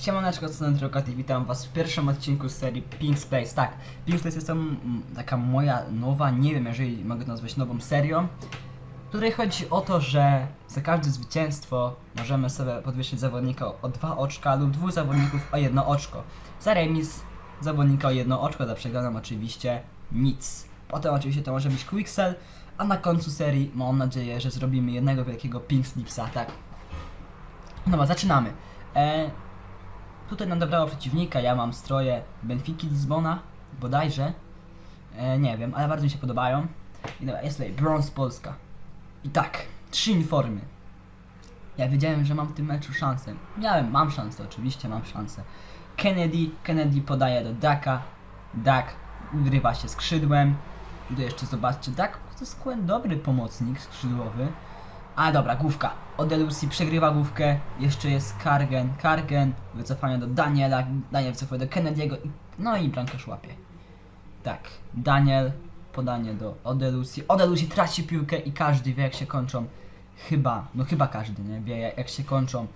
Siemaneczko, Drogat i witam was w pierwszym odcinku serii Pink Space. Tak, Pink Space jest to taka moja nowa, nie wiem jeżeli mogę to nazwać nową serią, której chodzi o to, że za każde zwycięstwo możemy sobie podwyższyć zawodnika o dwa oczka lub dwóch zawodników o jedno oczko. Za remis zawodnika o jedno oczko, za przegraną oczywiście nic. Potem oczywiście to może być Quicksell, a na końcu serii mam nadzieję, że zrobimy jednego wielkiego Pink Slipsa, tak. Dobra, zaczynamy. E, Tutaj nam dobrało przeciwnika, ja mam stroje Benfiki Lizbona, bodajże. E, nie wiem, ale bardzo mi się podobają. I dobra, jest tutaj Bronze Polska. I tak, trzy informy. Ja wiedziałem, że mam w tym meczu szansę. Miałem, mam szansę, oczywiście mam szansę. Kennedy, Kennedy podaje do Daka. Dak ugrywa się skrzydłem. I tu jeszcze zobaczcie, Dak to jest dobry pomocnik skrzydłowy. A dobra, główka. Odelusi przegrywa główkę. Jeszcze jest Kargen. Kargen. Wycofanie do Daniela. Daniel wycofuje do Kennedy'ego. No i bramkarz łapie. Tak. Daniel. Podanie do Odelusi. Odelusi traci piłkę i każdy wie jak się kończą. Chyba, no chyba każdy nie wie jak się kończą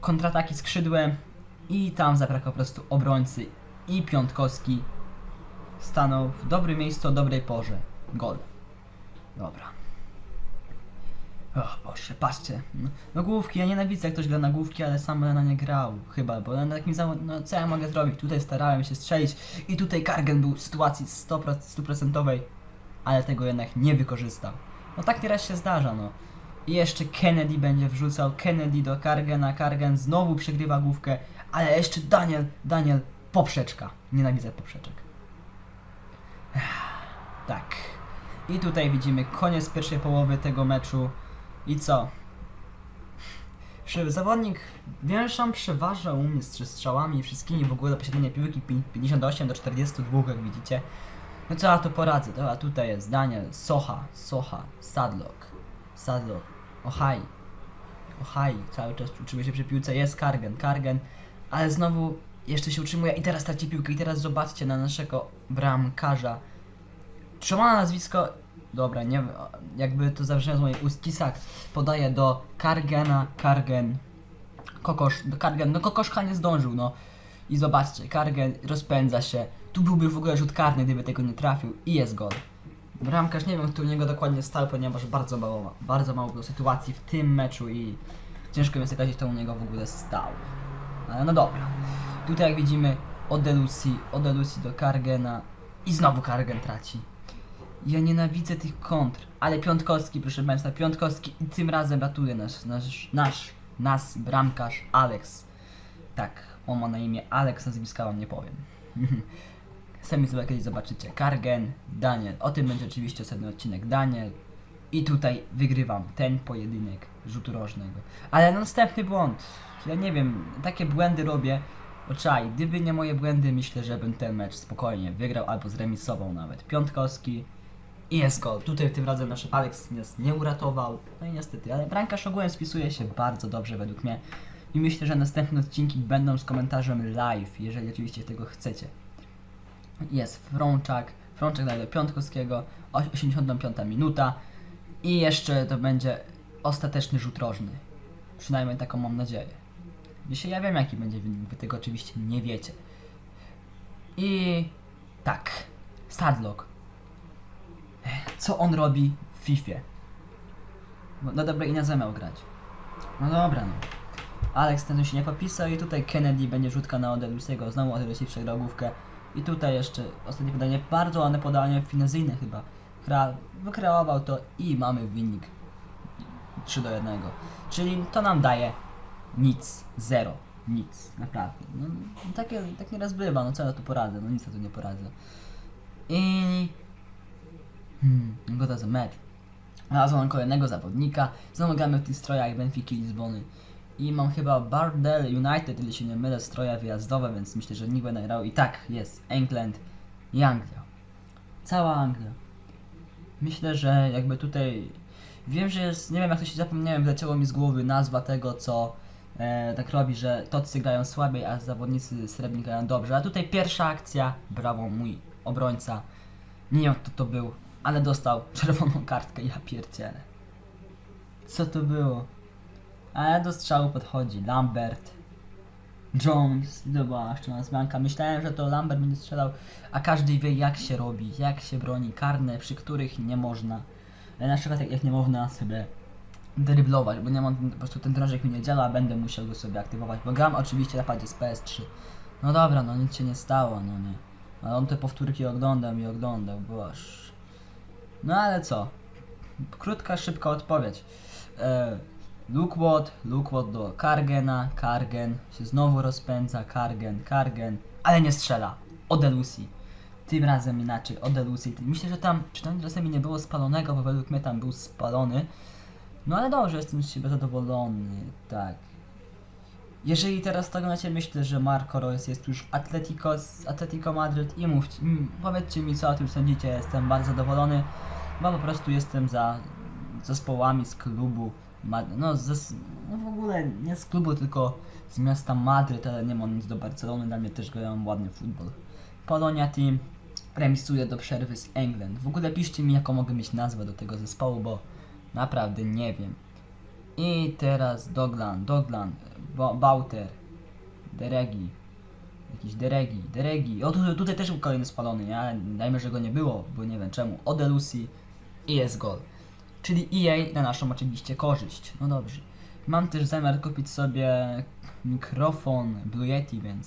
kontrataki skrzydłem. I tam zabrakło po prostu obrońcy. I Piątkowski stanął w dobrym miejscu o dobrej porze. Gol. Dobra. O Boże, patrzcie. No, główki, ja nienawidzę jak ktoś gra na główki, ale sam na nie grał. Chyba, bo na takim zawo- no co ja mogę zrobić? Tutaj starałem się strzelić i tutaj Kargen był w sytuacji 100%, stuprocentowej, ale tego jednak nie wykorzystał. No tak nieraz się zdarza, no. I jeszcze Kennedy będzie wrzucał, Kennedy do Kargena, Kargen znowu przegrywa główkę, ale jeszcze Daniel, Daniel, poprzeczka. Nienawidzę poprzeczek. Tak. I tutaj widzimy koniec pierwszej połowy tego meczu. I co? Zawodnik większą przeważę u strzałami i wszystkimi w ogóle posiadanie piłki pi- 58 do 42 jak widzicie. No co ja tu poradzę? Dobra, tutaj jest Daniel, Socha, Socha, Sadlock, Sadlock, Ohai, Ohai, cały czas utrzymuje się przy piłce, jest Kargen, Kargen, ale znowu jeszcze się utrzymuje i teraz traci piłkę i teraz zobaczcie na naszego bramkarza. Czy nazwisko? Dobra, nie jakby to zabrzmiało z mojej ust. Kisak podaje do Kargena, Kargen, Kokosz, do Kargen, no Kokoszka nie zdążył, no. I zobaczcie, Kargen rozpędza się. Tu byłby w ogóle rzut karny, gdyby tego nie trafił i jest gol. Bramkarz nie wiem, kto u niego dokładnie stał, ponieważ bardzo mało, bardzo mało było sytuacji w tym meczu i ciężko mi określić, kto u niego w ogóle stał. Ale no dobra. Tutaj jak widzimy Odelusi, Odelusi do Kargena i znowu Kargen traci. Ja nienawidzę tych kontr, ale Piątkowski, proszę Państwa, Piątkowski i tym razem ratuje nasz, nasz, nasz, nas bramkarz Alex. Tak, on ma na imię Alex, nazwiska wam nie powiem. Sami sobie kiedyś zobaczycie. Kargen, Daniel. O tym będzie oczywiście osobny odcinek. Daniel. I tutaj wygrywam ten pojedynek rzutu rożnego. Ale następny błąd. Ja nie wiem, takie błędy robię. Oczaj, gdyby nie moje błędy, myślę, że bym ten mecz spokojnie wygrał albo zremisował nawet. Piątkowski i jest gol. Tutaj tym razem nasz Alex nas nie uratował. No i niestety, ale bramkarz ogółem spisuje się bardzo dobrze według mnie. I myślę, że następne odcinki będą z komentarzem live, jeżeli oczywiście tego chcecie. Jest Frączak, Frączak daje do Piątkowskiego, oś- 85 minuta i jeszcze to będzie ostateczny rzut rożny. Przynajmniej taką mam nadzieję. Dzisiaj ja wiem jaki będzie wynik, wy tego oczywiście nie wiecie. I tak, Stadlock. Co on robi w FIFA? No, no dobra, i na zamiał grać. No dobra, no. Alex ten się nie popisał i tutaj Kennedy będzie rzutka na Odelusiego. Znowu Odelusi przegrał główkę. I tutaj jeszcze ostatnie podanie, bardzo ładne podanie, finezyjne chyba. Kra wykreował to i mamy wynik 3 do 1. Czyli to nam daje nic, zero, nic, naprawdę. No, takie, tak nieraz bywa, no co ja tu poradzę, no nic ja tu nie poradzę. I... Hmm, gotowy za mecz. Znalazłem kolejnego zawodnika, znowu gramy w tych strojach Benfiki Lizbony. I mam chyba Bardell United, ile się nie mylę, stroje wyjazdowe, więc myślę, że nikt będę grał. I tak, jest England i Anglia. Cała Anglia. Myślę, że jakby tutaj... Wiem, że jest... Nie wiem jak to się zapomniałem, wleciało mi z głowy nazwa tego, co e, tak robi, że tocy grają słabiej, a zawodnicy srebrni grają dobrze. A tutaj pierwsza akcja, brawo mój obrońca. Nie wiem kto to był, ale dostał czerwoną kartkę, ja pierdzielę. Co to było? Ale do strzału podchodzi Lambert. Jones, jeszcze zmianka. Myślałem, że to Lambert będzie strzelał, a każdy wie jak się robi, jak się broni karne, przy których nie można. Na przykład jak, jak nie można sobie dryblować, bo nie mam, po prostu ten drążek mi nie działa, będę musiał go sobie aktywować, bo gram oczywiście na padzie z PS3. No dobra, no nic się nie stało, no nie. Ale on te powtórki oglądam i oglądał, boż. No ale co? Krótka, szybka odpowiedź. E, Lookwot, Lookwot do Kargena, Kargen się znowu rozpędza, Kargen, Kargen, ale nie strzela. Odelusi. Tym razem inaczej, Odelusi. Myślę, że tam, czy tam czasami nie było spalonego, bo według mnie tam był spalony. No ale dobrze, jestem z siebie zadowolony, tak. Jeżeli teraz tak macie, myślę, że Marco Reus jest już Atletico, z Atletico Madryt i mówcie, mm, powiedzcie mi co o tym sądzicie, jestem bardzo zadowolony, bo po prostu jestem za zespołami z klubu, no, no w ogóle nie z klubu, tylko z miasta Madryt, ale nie mam nic do Barcelony, dla mnie też grają ładny futbol. Polonia Team remisuje do przerwy z England. W ogóle piszcie mi jaką mogę mieć nazwę do tego zespołu, bo naprawdę nie wiem. I teraz Doglan, Doglan, Ba- Bauter, Deregi, jakiś Deregi, Deregi. O, tu, tutaj też był kolejny spalony, ja dajmy, że go nie było, bo nie wiem czemu. Odelusi i jest gol. Czyli EA na naszą oczywiście korzyść. No dobrze. Mam też zamiar kupić sobie mikrofon Blue Yeti, więc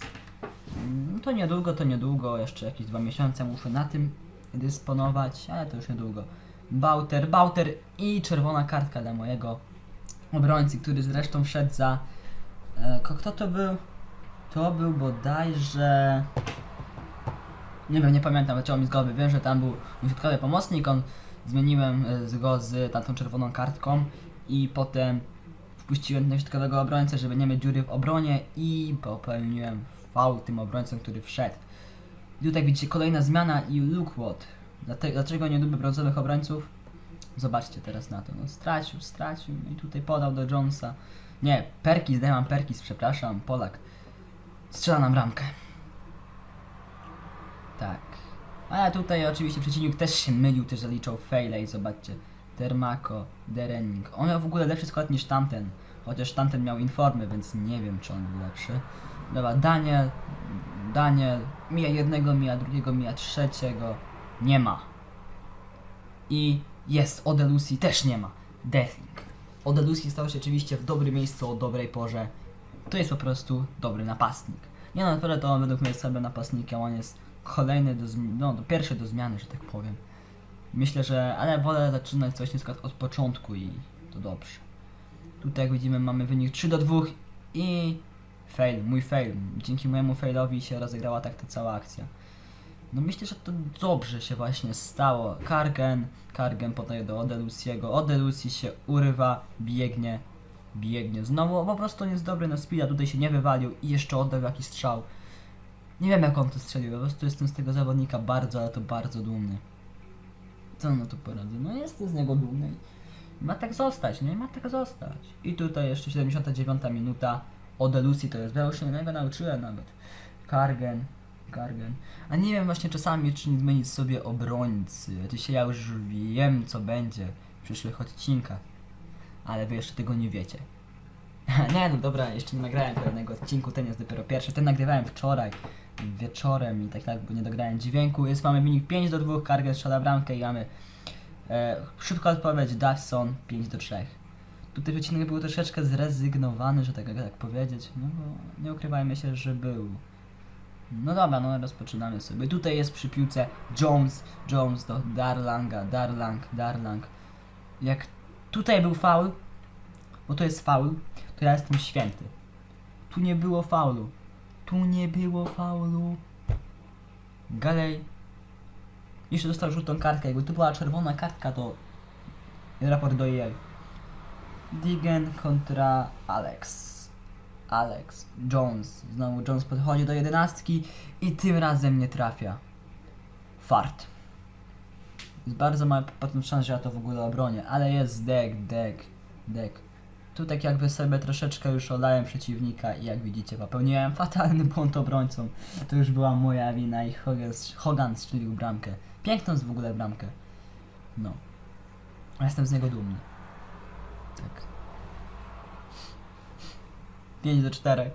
mm, to niedługo, to niedługo, jeszcze jakieś dwa miesiące muszę na tym dysponować, ale to już niedługo. Bauter, Bauter i czerwona kartka dla mojego obrońcy, który zresztą wszedł za... E, kto to był? To był bodajże... Nie wiem, nie pamiętam, leciało mi z głowy. Wiem, że tam był środkowy pomocnik, on zmieniłem e, go z tamtą czerwoną kartką i potem wpuściłem środkowego obrońcę, żeby nie mieć dziury w obronie i popełniłem faul tym obrońcą, który wszedł. I tutaj widzicie kolejna zmiana i. Dlate- Dlaczego nie lubię brązowych obrońców? Zobaczcie teraz na to. No stracił, stracił no i tutaj podał do Jonesa. Nie, Perkis, Deman Perkis, przepraszam, Polak. Strzela nam ramkę. Tak. A tutaj oczywiście przeciwnik też się mylił, też zaliczał faile i zobaczcie. Termako, Derenning. On miał w ogóle lepszy skład niż tamten. Chociaż tamten miał informy, więc nie wiem czy on był lepszy. Dobra, Daniel, Daniel, mija jednego, mija drugiego, mija trzeciego. Nie ma. I jest, Odelusi też nie ma. Deathling. Odelusi stał się oczywiście w dobrym miejscu o dobrej porze. To jest po prostu dobry napastnik. Nie no, naprawdę to on według mnie jest sobie napastnikiem, on jest kolejny do no, do pierwszy do zmiany, że tak powiem. Myślę, że, ale wolę zaczynać coś na od początku i to dobrze. Tutaj jak widzimy mamy wynik 3 do 2 i fail, mój fail. Dzięki mojemu failowi się rozegrała tak ta cała akcja. No myślę, że to dobrze się właśnie stało. Kargen, Kargen podaje do Odelusiego. Odelusi się urywa, biegnie, biegnie. Znowu po prostu on jest dobry na speeda, tutaj się nie wywalił i jeszcze oddał jakiś strzał. Nie wiem jak on to strzelił, po prostu jestem z tego zawodnika bardzo, ale to bardzo dumny. Co na to poradzę? No jestem z niego dumny. Ma tak zostać, nie? Ma tak zostać. I tutaj jeszcze 79 minuta. Odelusi to jest, ja już się nauczyłem nawet. Kargen, Kargen. A nie wiem właśnie czasami, czy nie zmienić sobie obrońcy. Dzisiaj ja już wiem, co będzie w przyszłych odcinkach. Ale wy jeszcze tego nie wiecie. nie no dobra, jeszcze nie nagrałem kolejnego odcinku, ten jest dopiero pierwszy. Ten nagrywałem wczoraj wieczorem i tak tak, bo nie dograłem dźwięku. Jest mamy wynik 5 do 2, Kargen strzela bramkę i mamy e, szybka odpowiedź, Dawson 5 do 3. Tutaj odcinek był troszeczkę zrezygnowany, że tak, tak powiedzieć, no bo nie ukrywajmy się, że był. No dobra, no rozpoczynamy sobie. Tutaj jest przy piłce Jones, Jones do Darlanga, Darlang, Darlang. Jak tutaj był faul, bo to jest faul, to ja jestem święty. Tu nie było faulu. Tu nie było faulu. Galej. Jeszcze dostał żółtą kartkę. Jakby tu była czerwona kartka, to raport do EA. Digen kontra Alex. Alex. Jones. Znowu Jones podchodzi do jedenastki i tym razem nie trafia. Fart. Jest bardzo mała potem szans, że ja to w ogóle obronię, ale jest deck, deck, deck. Tu tak jakby sobie troszeczkę już olałem przeciwnika i jak widzicie popełniłem fatalny błąd obrońcą. To już była moja wina i Hogan, Hogan strzelił bramkę. Piękną w ogóle bramkę. No. Jestem z niego dumny. Tak. 5 do 4.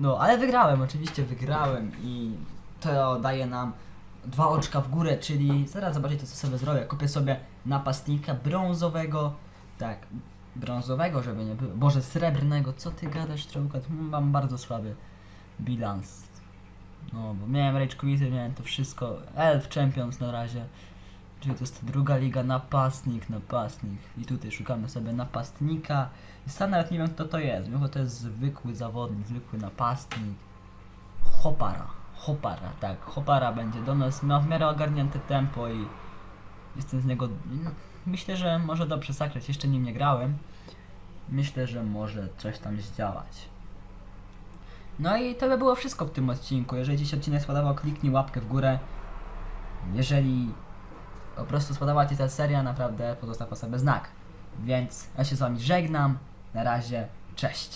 No, ale wygrałem, oczywiście wygrałem i to daje nam dwa oczka w górę, czyli zaraz zobaczycie co sobie zrobię. Kupię sobie napastnika brązowego, tak, brązowego, żeby nie było, boże srebrnego, co ty gadasz Trołka, mam bardzo słaby bilans. No, bo miałem Rage Quity, miałem to wszystko, Elf Champions na razie, czyli to jest druga liga, napastnik, napastnik. I tutaj szukamy sobie napastnika. Sam nawet nie wiem kto to jest, bo to jest zwykły zawodnik, zwykły napastnik, Hopara, Hopara, tak, Hopara będzie do nas, ma w miarę ogarnięte tempo i jestem z niego, no, myślę, że może dobrze zagrać, jeszcze nim nie grałem, myślę, że może coś tam zdziałać. No i to by było wszystko w tym odcinku. Jeżeli Ci się odcinek spodobał, kliknij łapkę w górę. Jeżeli po prostu spodobała Ci ta seria, naprawdę pozostaw po sobie znak. Więc ja się z Wami żegnam. Na razie, cześć.